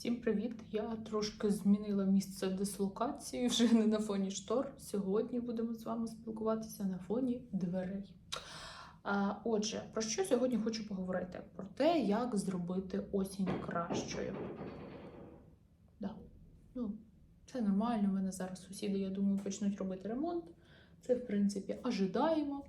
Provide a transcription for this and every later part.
Всім привіт! Я трошки змінила місце дислокації вже не на фоні штор. Сьогодні будемо з вами спілкуватися на фоні дверей. А, Отже, про що сьогодні хочу поговорити? Про те, як зробити осінь кращою. Да. Ну, це нормально. У мене зараз сусіди, я думаю, почнуть робити ремонт. Це, в принципі, ожидаємо.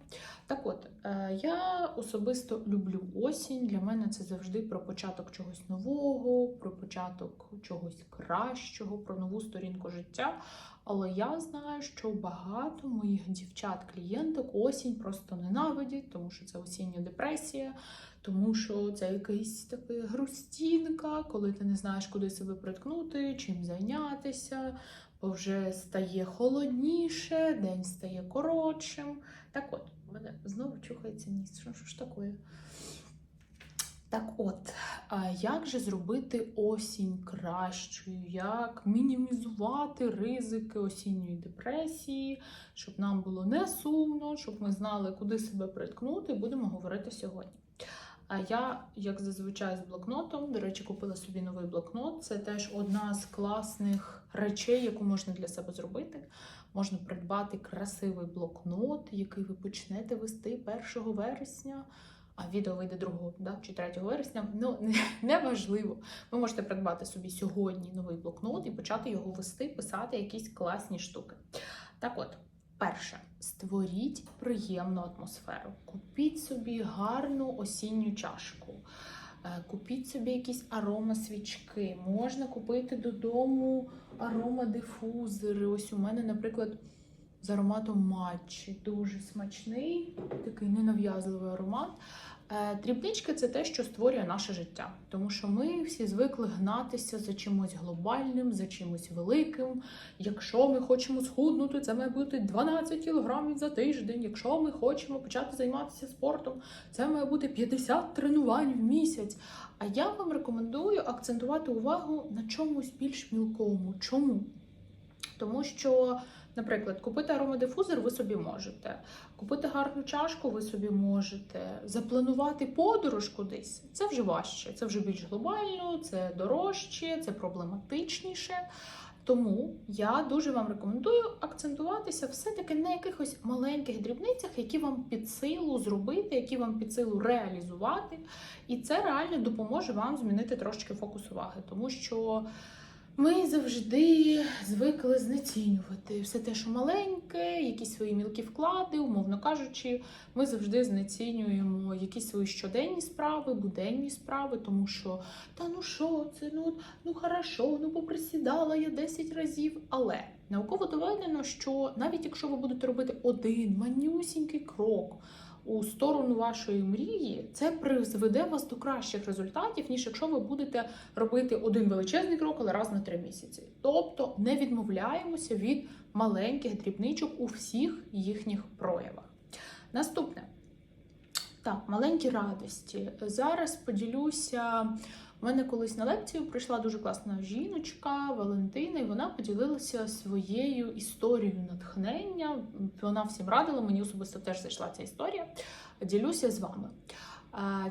Так от, е, я особисто люблю осінь. Для мене це завжди про початок чогось нового, про початок чогось кращого, про нову сторінку життя. Але я знаю, що багато моїх дівчат-клієнток осінь просто ненавидять, тому що це осіння депресія, тому що це якийсь така грустінка, коли ти не знаєш, куди себе приткнути, чим зайнятися, бо вже стає холодніше, день стає коротшим. Так от, у мене знову чухається ніс. Що ж таке? Так от, а як же зробити осінь кращою? Як мінімізувати ризики осінньої депресії, щоб нам було не сумно, щоб ми знали, куди себе приткнути, будемо говорити сьогодні. А я, як зазвичай, з блокнотом, до речі, купила собі новий блокнот. Це теж одна з класних речей, яку можна для себе зробити. Можна придбати красивий блокнот, який ви почнете вести 1 вересня. А відео вийде 2 да, чи 3 вересня. Ну неважливо. Ви можете придбати собі сьогодні новий блокнот і почати його вести, писати якісь класні штуки. Так от, перше, створіть приємну атмосферу. Купіть собі гарну осінню чашку. Е, Купіть собі якісь аромасвічки. Можна купити додому аромадифузори. Ось у мене, наприклад, з ароматом матчі. Дуже смачний, такий ненав'язливий аромат. Е, Дрібнички це те, що створює наше життя, тому що ми всі звикли гнатися за чимось глобальним, за чимось великим. Якщо ми хочемо схуднути, це має бути 12 кілограмів за тиждень. Якщо ми хочемо почати займатися спортом, це має бути 50 тренувань в місяць. А я вам рекомендую акцентувати увагу на чомусь більш мілкому. Чому? Тому що. Наприклад, купити аромадифузор ви собі можете, купити гарну чашку ви собі можете, запланувати подорож кудись це вже важче, це вже більш глобально, це дорожче, це проблематичніше. Тому я дуже вам рекомендую акцентуватися все-таки на якихось маленьких дрібницях, які вам під силу зробити, які вам під силу реалізувати. І це реально допоможе вам змінити трошки фокус уваги, тому що. Ми завжди звикли знецінювати все те, що маленьке, якісь свої мілкі вклади, умовно кажучи, ми завжди знецінюємо якісь свої щоденні справи, буденні справи, тому що та ну що, це ну, ну хорошо, ну поприсідала я 10 разів. Але науково доведено, що навіть якщо ви будете робити один манюсінький крок у сторону вашої мрії, це призведе вас до кращих результатів, ніж якщо ви будете робити один величезний крок, але раз на три місяці. Тобто не відмовляємося від маленьких дрібничок у всіх їхніх проявах. Наступне. Так, маленькі радості. Зараз поділюся. У мене колись на лекцію прийшла дуже класна жіночка Валентина, і вона поділилася своєю історією натхнення. Вона всім радила, мені особисто теж зайшла ця історія. Ділюся з вами.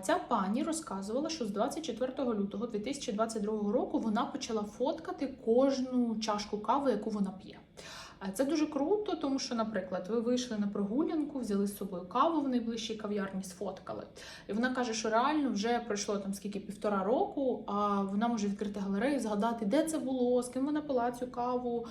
Ця пані розказувала, що з 24 лютого 2022 року вона почала фоткати кожну чашку кави, яку вона п'є. Це дуже круто, тому що, наприклад, ви вийшли на прогулянку, взяли з собою каву в найближчій кав'ярні, сфоткали. І вона каже, що реально вже пройшло там скільки півтора року, а вона може відкрити галерею, згадати, де це було, з ким вона пила цю каву,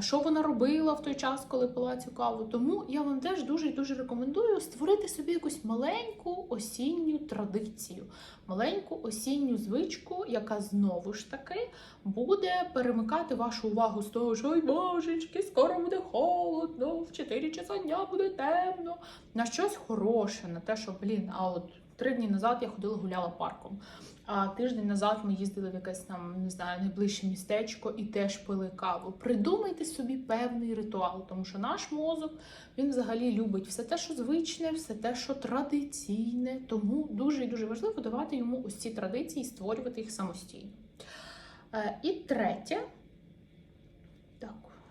що вона робила в той час, коли пила цю каву. Тому я вам теж дуже і дуже рекомендую створити собі якусь маленьку осінню традицію, маленьку осінню звичку, яка знову ж таки буде перемикати вашу увагу з того, що ой, божечки, скоро буде холодно, в 4 часа дня буде темно. На щось хороше, на те, що блін, а от три дні назад я ходила гуляла парком. А тиждень назад ми їздили в якесь там, не знаю, найближче містечко і теж пили каву. Придумайте собі певний ритуал, тому що наш мозок він взагалі любить все те, що звичне, все те, що традиційне. Тому дуже і дуже важливо давати йому ось ці традиції, і створювати їх самостійно. Е, І третє.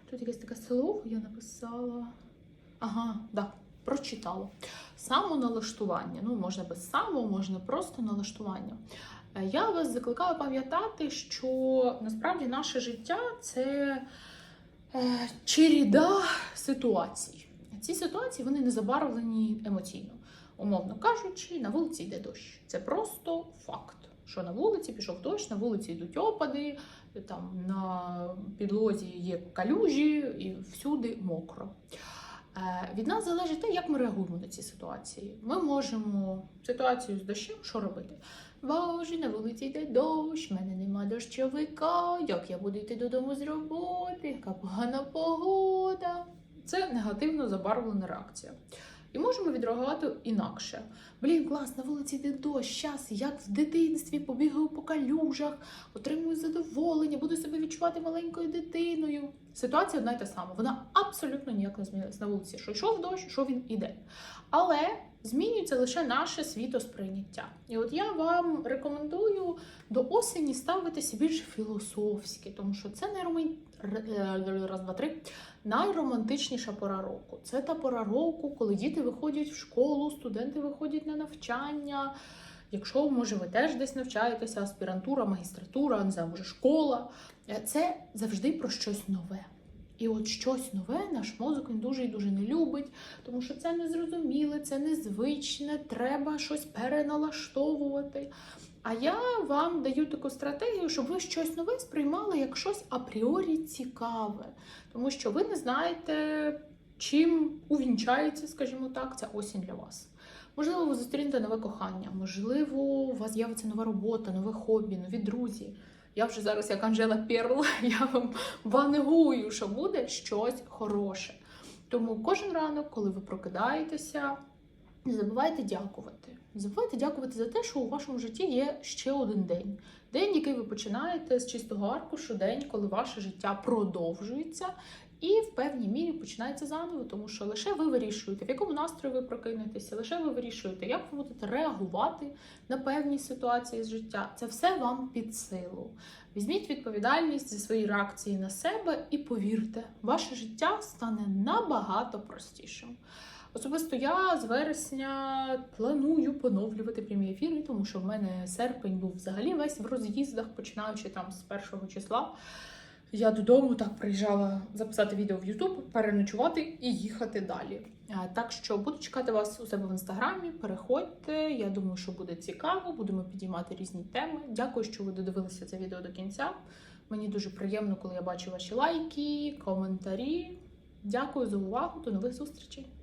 Тут якесь таке слово я написала. Ага, да, прочитала. Самоналаштування. Ну, можна без само, можна просто налаштування. Е, Я вас закликаю пам'ятати, що насправді наше життя це е, череда ситуацій. Ці ситуації вони не забарвлені емоційно. Умовно кажучи, на вулиці йде дощ. Це просто факт. Що на вулиці пішов дощ, на вулиці йдуть опади, там на підлозі є калюжі і всюди мокро. Е, Від нас залежить те, як ми реагуємо на ці ситуації. Ми можемо ситуацію з дощем, що робити? Боже, на вулиці йде дощ, в мене нема дощовика, як я буду йти додому з роботи, яка погана погода. Це негативно забарвлена реакція. І можемо відреагувати інакше. Блін, клас, на вулиці йде дощ, щас, як в дитинстві побігаю по калюжах, отримую задоволення, буду себе відчувати маленькою дитиною. Ситуація одна й та сама. Вона абсолютно ніяк не змінилась на вулиці. Що йшов дощ, що він іде. Але змінюється лише наше світосприйняття. І от я вам рекомендую до осені ставитися більш філософськи, тому що це найроман... р- раз, два, три. найромантичніша пора року. Це та пора року, коли діти виходять в школу, студенти виходять на навчання. Якщо може ви теж десь навчаєтеся, аспірантура, магістратура, не знаю, може школа, Е, це завжди про щось нове. І от щось нове наш мозок він дуже і дуже не любить, тому що це незрозуміле, це незвичне, треба щось переналаштовувати. А я вам даю таку стратегію, щоб ви щось нове сприймали як щось апріорі цікаве, тому що ви не знаєте, чим увінчається, скажімо так, ця осінь для вас. Можливо, ви зустрінете нове кохання, можливо, у вас з'явиться нова робота, нове хобі, нові друзі. Я вже зараз, як Анжела Перл, я вам вангую, що буде щось хороше. Тому кожен ранок, коли ви прокидаєтеся, не забувайте дякувати. Не забувайте дякувати за те, що у вашому житті є ще один день. День, який ви починаєте з чистого аркушу, день, коли ваше життя продовжується. І в певній мірі починається заново, тому що лише ви вирішуєте, в якому настрої ви прокинетеся, лише ви вирішуєте, як ви будете реагувати на певні ситуації з життя. Це все вам під силу. Візьміть відповідальність за свої реакції на себе і повірте, ваше життя стане набагато простішим. Особисто я з вересня планую поновлювати прямі ефіри, тому що в мене серпень був взагалі весь в роз'їздах, починаючи там з першого числа. Я додому так приїжджала записати відео в YouTube, переночувати і їхати далі. Так що буду чекати вас у себе в інстаграмі. Переходьте. Я думаю, що буде цікаво. Будемо підіймати різні теми. Дякую, що ви додивилися це відео до кінця. Мені дуже приємно, коли я бачу ваші лайки, коментарі. Дякую за увагу. До нових зустрічей!